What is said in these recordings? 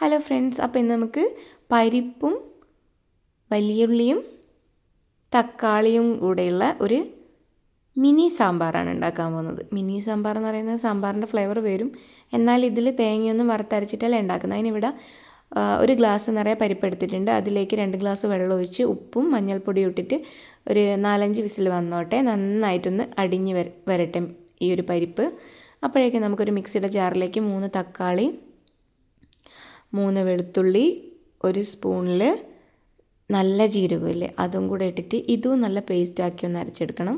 Hello friends അപ്പോൾ ഇന്ന് നമുക്ക് പരിപ്പും വലിയുള്ളിയും തക്കാളിയും കൂടെയുള്ള ഒരു മിനി സാമ്പാറാണ് ഉണ്ടാക്കാൻ പോകുന്നത്. മിനി സാമ്പാർ എന്ന് പറയുന്നത് സാമ്പാറിന്റെ ഫ്ലേവർ വരും. എന്നാൽ ഇതിൽ തേങ്ങയൊന്നും വറുത്തരച്ചിട്ടല്ല ഉണ്ടാക്കുന്നത്. അതിനിവിടെ ഒരു ഗ്ലാസ് നിറയെ പരിപ്പ് എടുത്തിട്ടുണ്ട്. അതിലേക്ക് രണ്ട് ഗ്ലാസ് വെള്ളം ഒഴിച്ച് ഉപ്പും മഞ്ഞൾപ്പൊടിയും ഇട്ടിട്ട് ഒരു നാലഞ്ച് വിസിൽ വന്നോട്ടെ. നന്നായിട്ടൊന്ന് അടിഞ്ഞ് വര വരട്ടെ ഈ ഒരു പരിപ്പ്. അപ്പോഴേക്കും നമുക്കൊരു മിക്സിയുടെ ജാറിലേക്ക് മൂന്ന് തക്കാളി മൂന്ന് വെളുത്തുള്ളി ഒരു സ്പൂണിൽ നല്ല ജീരകമില്ലേ അതും കൂടെ ഇട്ടിട്ട് ഇതും നല്ല പേസ്റ്റാക്കി ഒന്ന് അരച്ചെടുക്കണം.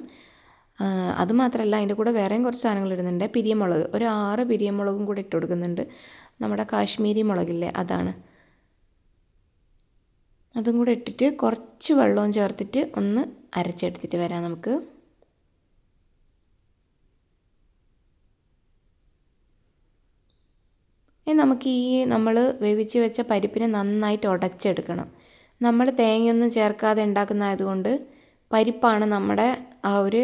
അതുമാത്രമല്ല അത് മാത്രമല്ല അതിന്റെ കൂടെ വേറെയും കുറച്ച് സാധനങ്ങൾ ഇടുന്നുണ്ട്. പിരിയമുളക് ഒരു ആറ് പിരിയമുളകും കൂടെ ഇട്ട് കൊടുക്കുന്നുണ്ട്. നമ്മുടെ കാശ്മീരി മുളകില്ലേ അതാണ്. അതും കൂടെ ഇട്ടിട്ട് കുറച്ച് വെള്ളവും ചേർത്തിട്ട് ഒന്ന് അരച്ചെടുത്തിട്ട് വരാം നമുക്ക്. ഇനി നമുക്ക് ഈ നമ്മൾ വേവിച്ച് വെച്ച പരിപ്പിനെ നന്നായിട്ട് ഉടച്ചെടുക്കണം നമ്മൾ തേങ്ങയൊന്നും ചേർക്കാതെ ഉണ്ടാക്കുന്നതായതുകൊണ്ട് പരിപ്പാണ് നമ്മുടെ ആ ഒരു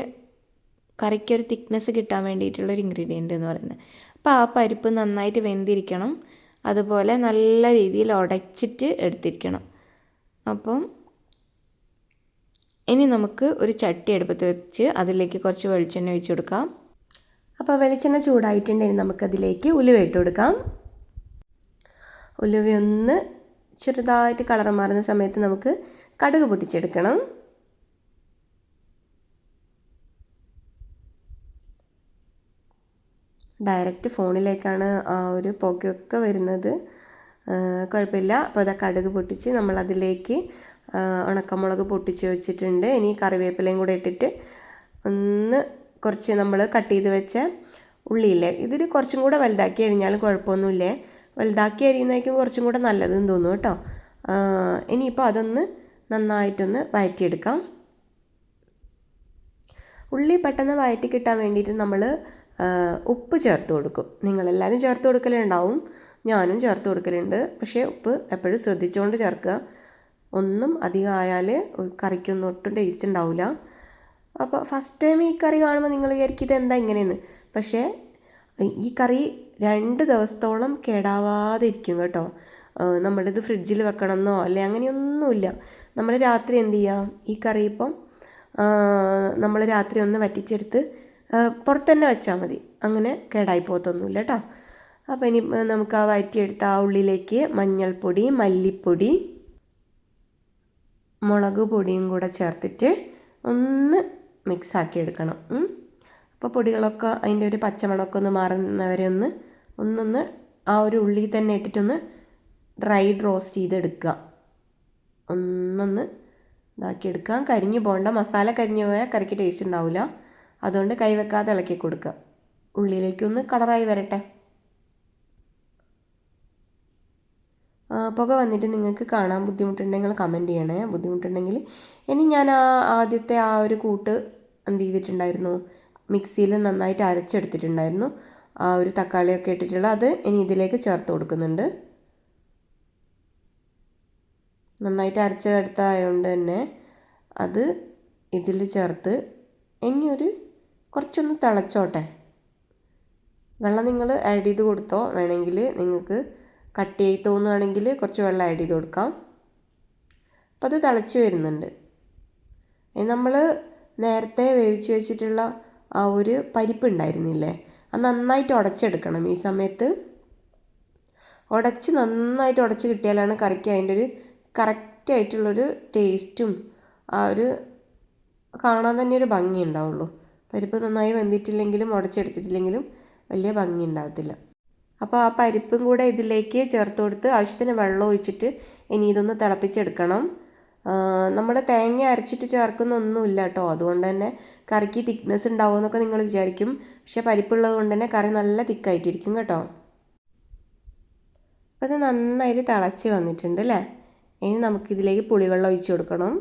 കറിക്കൊരു തിക്നെസ് കിട്ടാൻ വേണ്ടിയിട്ടുള്ളൊരു ഇൻഗ്രീഡിയന്റ് എന്ന് പറയുന്നത്. അപ്പോൾ ആ പരിപ്പ് നന്നായിട്ട് വെന്തിരിക്കണം. അതുപോലെ നല്ല രീതിയിൽ ഉടച്ചിട്ട് എടുത്തിരിക്കണം. അപ്പം ഇനി നമുക്ക് ഒരു ചട്ടി എടുപ്പത്ത് വെച്ച് അതിലേക്ക് കുറച്ച് വെളിച്ചെണ്ണ ഒഴിച്ചു കൊടുക്കാം. അപ്പോൾ വെളിച്ചെണ്ണ ചൂടായിട്ടുണ്ടെങ്കിൽ നമുക്കതിലേക്ക് ഉലുവ ഇട്ട് കൊടുക്കാം. ഉലുവ ഒന്ന് ചെറുതായിട്ട് കളർ മാറുന്ന സമയത്ത് നമുക്ക് കടുക് പൊട്ടിച്ചെടുക്കണം. ഡയറക്റ്റ് ഫോണിലേക്കാണ് ആ ഒരു പുകയൊക്കെ വരുന്നത്. കുഴപ്പമില്ല. അപ്പോൾ അതാ കടുക് പൊട്ടിച്ച് നമ്മളതിലേക്ക് ഉണക്കമുളക് പൊട്ടിച്ച് വെച്ചിട്ടുണ്ട്. ഇനി കറിവേപ്പിലയും കൂടെ ഇട്ടിട്ട് ഒന്ന് കുറച്ച് നമ്മൾ കട്ട് ചെയ്ത് വെച്ച ഉള്ളിയില്ലേ? ഇതിൽ കുറച്ചും കൂടെ വലുതാക്കി കഴിഞ്ഞാൽ കുഴപ്പമൊന്നുമില്ലേ? വലുതാക്കി അരിയുന്നതായിരിക്കും കുറച്ചും കൂടെ നല്ലതെന്ന് തോന്നുന്നു കേട്ടോ. ഇനിയിപ്പോൾ അതൊന്ന് നന്നായിട്ടൊന്ന് വഴറ്റിയെടുക്കാം ഉള്ളി പെട്ടെന്ന് വഴറ്റി കിട്ടാൻ വേണ്ടിയിട്ട് നമ്മൾ ഉപ്പ് ചേർത്ത് കൊടുക്കും. നിങ്ങളെല്ലാവരും ചേർത്ത് കൊടുക്കലുണ്ടാവും. ഞാനും ചേർത്ത് കൊടുക്കലുണ്ട്. പക്ഷേ ഉപ്പ് എപ്പോഴും ശ്രദ്ധിച്ചുകൊണ്ട് ചേർക്കുക. ഒന്നും അധികം ആയാൽ കറിക്കൊന്നും ഒട്ടും ടേസ്റ്റ് ഉണ്ടാവില്ല അപ്പോൾ ഫസ്റ്റ് ടൈം ഈ കറി കാണുമ്പോൾ നിങ്ങൾ വിചാരിക്കും ഇത് എന്താ ഇങ്ങനെയെന്ന്. പക്ഷേ ഈ കറി രണ്ട് ദിവസത്തോളം കേടാവാതിരിക്കും കേട്ടോ. നമ്മളിത് ഫ്രിഡ്ജിൽ വെക്കണമെന്നോ അല്ലെ അങ്ങനെയൊന്നുമില്ല. നമ്മൾ രാത്രി എന്ത് ചെയ്യുക ഈ കറി ഇപ്പം നമ്മൾ രാത്രി ഒന്ന് വറ്റിച്ചെടുത്ത് പുറത്ത് തന്നെ വെച്ചാൽ മതി. അങ്ങനെ കേടായി പോകത്തൊന്നുമില്ല കേട്ടോ. അപ്പോൾ ഇനി നമുക്ക് ആ വയറ്റിയെടുത്ത ആ ഉള്ളിലേക്ക് മഞ്ഞൾപ്പൊടി മല്ലിപ്പൊടി മുളക് പൊടിയും കൂടെ ചേർത്തിട്ട് ഒന്ന് മിക്സ് ആക്കി എടുക്കണം. അപ്പോൾ പൊടികളൊക്കെ അതിന്റെ ഒരു പച്ചമണമൊക്കെ ഒന്ന് മാറുന്നവരെ ഒന്ന് ഒന്നൊന്ന് ആ ഒരു ഉള്ളി തന്നെ ഇട്ടിട്ടൊന്ന് ഡ്രൈഡ് റോസ്റ്റ് ചെയ്തെടുക്കുക. ഒന്നൊന്ന് ഇതാക്കി എടുക്കാം കരിഞ്ഞു പോകണ്ട. മസാല കരിഞ്ഞു പോയാൽ കറിക്ക് ടേസ്റ്റ് ഉണ്ടാവില്ല. അതുകൊണ്ട് കൈവെക്കാതെ ഇളക്കി കൊടുക്കുക. ഉള്ളിലേക്കൊന്ന് കളറായി വരട്ടെ. പുക വന്നിട്ട് നിങ്ങൾക്ക് കാണാൻ ബുദ്ധിമുട്ടുണ്ടെങ്കിൽ കമന്റ് ചെയ്യണേ. ബുദ്ധിമുട്ടുണ്ടെങ്കിൽ ഇനി ഞാൻ ആ ആദ്യത്തെ ആ ഒരു കൂട്ട് എന്ത് ചെയ്തിട്ടുണ്ടായിരുന്നു? മിക്സിയിൽ നന്നായിട്ട് അരച്ചെടുത്തിട്ടുണ്ടായിരുന്നു. ആ ഒരു തക്കാളിയൊക്കെ ഇട്ടിട്ടുള്ള അത് ഇനി ഇതിലേക്ക് ചേർത്ത് കൊടുക്കുന്നുണ്ട്. നന്നായിട്ട് അരച്ചെടുത്തായതുകൊണ്ട് തന്നെ അത് ഇതിൽ ചേർത്ത് ഇനി ഒരു കുറച്ചൊന്ന് തിളച്ചോട്ടെ. വെള്ളം നിങ്ങൾ ആഡ് ചെയ്ത് കൊടുത്തോ വേണമെങ്കിൽ നിങ്ങൾക്ക് കട്ടിയായി തോന്നുകയാണെങ്കിൽ കുറച്ച് വെള്ളം ആഡ് ചെയ്ത് കൊടുക്കാം. അപ്പോൾ അത് തിളച്ച് വരുന്നുണ്ട്. നമ്മൾ നേരത്തെ വേവിച്ച് വെച്ചിട്ടുള്ള ആ ഒരു പരിപ്പ് ഉണ്ടായിരുന്നില്ലേ അത് നന്നായിട്ട് ഉടച്ചെടുക്കണം. ഈ സമയത്ത് ഉടച്ച് നന്നായിട്ട് ഉടച്ച് കിട്ടിയാലാണ് കറിക്ക് അതിന്റെ ഒരു കറക്റ്റായിട്ടുള്ളൊരു ടേസ്റ്റും ആ ഒരു കാണാൻ തന്നെ ഒരു ഭംഗി ഉണ്ടാവുള്ളൂ. പരിപ്പ് നന്നായി വെന്തിട്ടില്ലെങ്കിലും ഉടച്ചെടുത്തിട്ടില്ലെങ്കിലും വലിയ ഭംഗി ഉണ്ടാകത്തില്ല. അപ്പോൾ ആ പരിപ്പും കൂടെ ഇതിലേക്ക് ചേർത്ത് കൊടുത്ത് ആവശ്യത്തിന് വെള്ളം ഒഴിച്ചിട്ട് ഇനി ഇതൊന്ന് തിളപ്പിച്ചെടുക്കണം. നമ്മൾ തേങ്ങ അരച്ചിട്ട് ചേർക്കുന്നൊന്നുമില്ല കേട്ടോ. അതുകൊണ്ട് തന്നെ കറിക്ക് തിക്നെസ് ഉണ്ടാവും എന്നൊക്കെ നിങ്ങൾ വിചാരിക്കും. പക്ഷേ പരിപ്പുള്ളത് കൊണ്ട് തന്നെ കറി നല്ല തിക്കായിട്ടിരിക്കും കേട്ടോ. അപ്പോൾ ഇത് നന്നായിട്ട് തിളച്ച് വന്നിട്ടുണ്ട് അല്ലേ? ഇനി നമുക്കിതിലേക്ക് പുളിവെള്ളം ഒഴിച്ചു കൊടുക്കണം.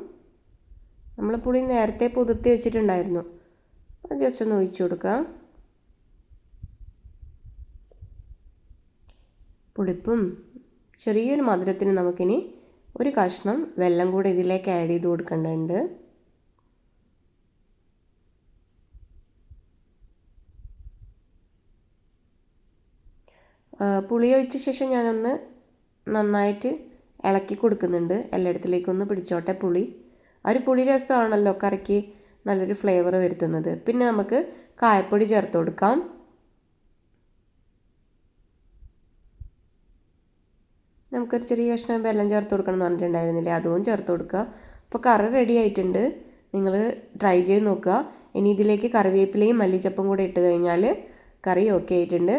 നമ്മൾ പുളി നേരത്തെ പുതിർത്തി വെച്ചിട്ടുണ്ടായിരുന്നു. ജസ്റ്റ് ഒന്ന് ഒഴിച്ചു കൊടുക്കാം. പുളിപ്പും ചെറിയൊരു മധുരത്തിന് നമുക്കിനി ഒരു കഷ്ണം വെള്ളം കൂടെ ഇതിലേക്ക് ആഡ് ചെയ്ത് കൊടുക്കേണ്ടതുണ്ട്. പുളി ഒഴിച്ച ശേഷം ഞാനൊന്ന് നന്നായിട്ട് ഇളക്കി കൊടുക്കുന്നുണ്ട്. എല്ലായിടത്തിലേക്കൊന്ന് പിടിച്ചോട്ടെ പുളി. ആ ഒരു പുളി രസമാണല്ലോ കറിക്ക് നല്ലൊരു ഫ്ലേവർ വരുത്തുന്നത്. പിന്നെ നമുക്ക് കായപ്പൊടി ചേർത്ത് കൊടുക്കാം. നമുക്കൊരു ചെറിയ കഷ്ണം വെള്ളം ചേർത്ത് കൊടുക്കണം എന്ന് പറഞ്ഞിട്ടുണ്ടായിരുന്നില്ലേ? അതും ചേർത്ത് കൊടുക്കുക. അപ്പോൾ കറി റെഡി ആയിട്ടുണ്ട്. നിങ്ങൾ ട്രൈ ചെയ്ത് നോക്കുക. ഇനി ഇതിലേക്ക് കറിവേപ്പിലയും മല്ലിച്ചപ്പും കൂടെ ഇട്ട് കഴിഞ്ഞാൽ കറി ഓക്കെ ആയിട്ടുണ്ട്.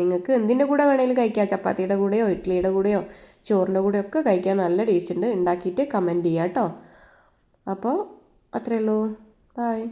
നിങ്ങൾക്ക് എന്തിന്റെ കൂടെ വേണമെങ്കിലും കഴിക്കാം. ചപ്പാത്തിയുടെ കൂടെയോ ഇഡ്ഡലിയുടെ കൂടെയോ ചോറിന്റെ കൂടെയോ ഒക്കെ കഴിക്കാൻ നല്ല ടേസ്റ്റ് ഉണ്ട്. ഉണ്ടാക്കിയിട്ട് കമന്റ് ചെയ്യാം കേട്ടോ. അപ്പോൾ അത്രയേ ഉള്ളൂ. ബായ്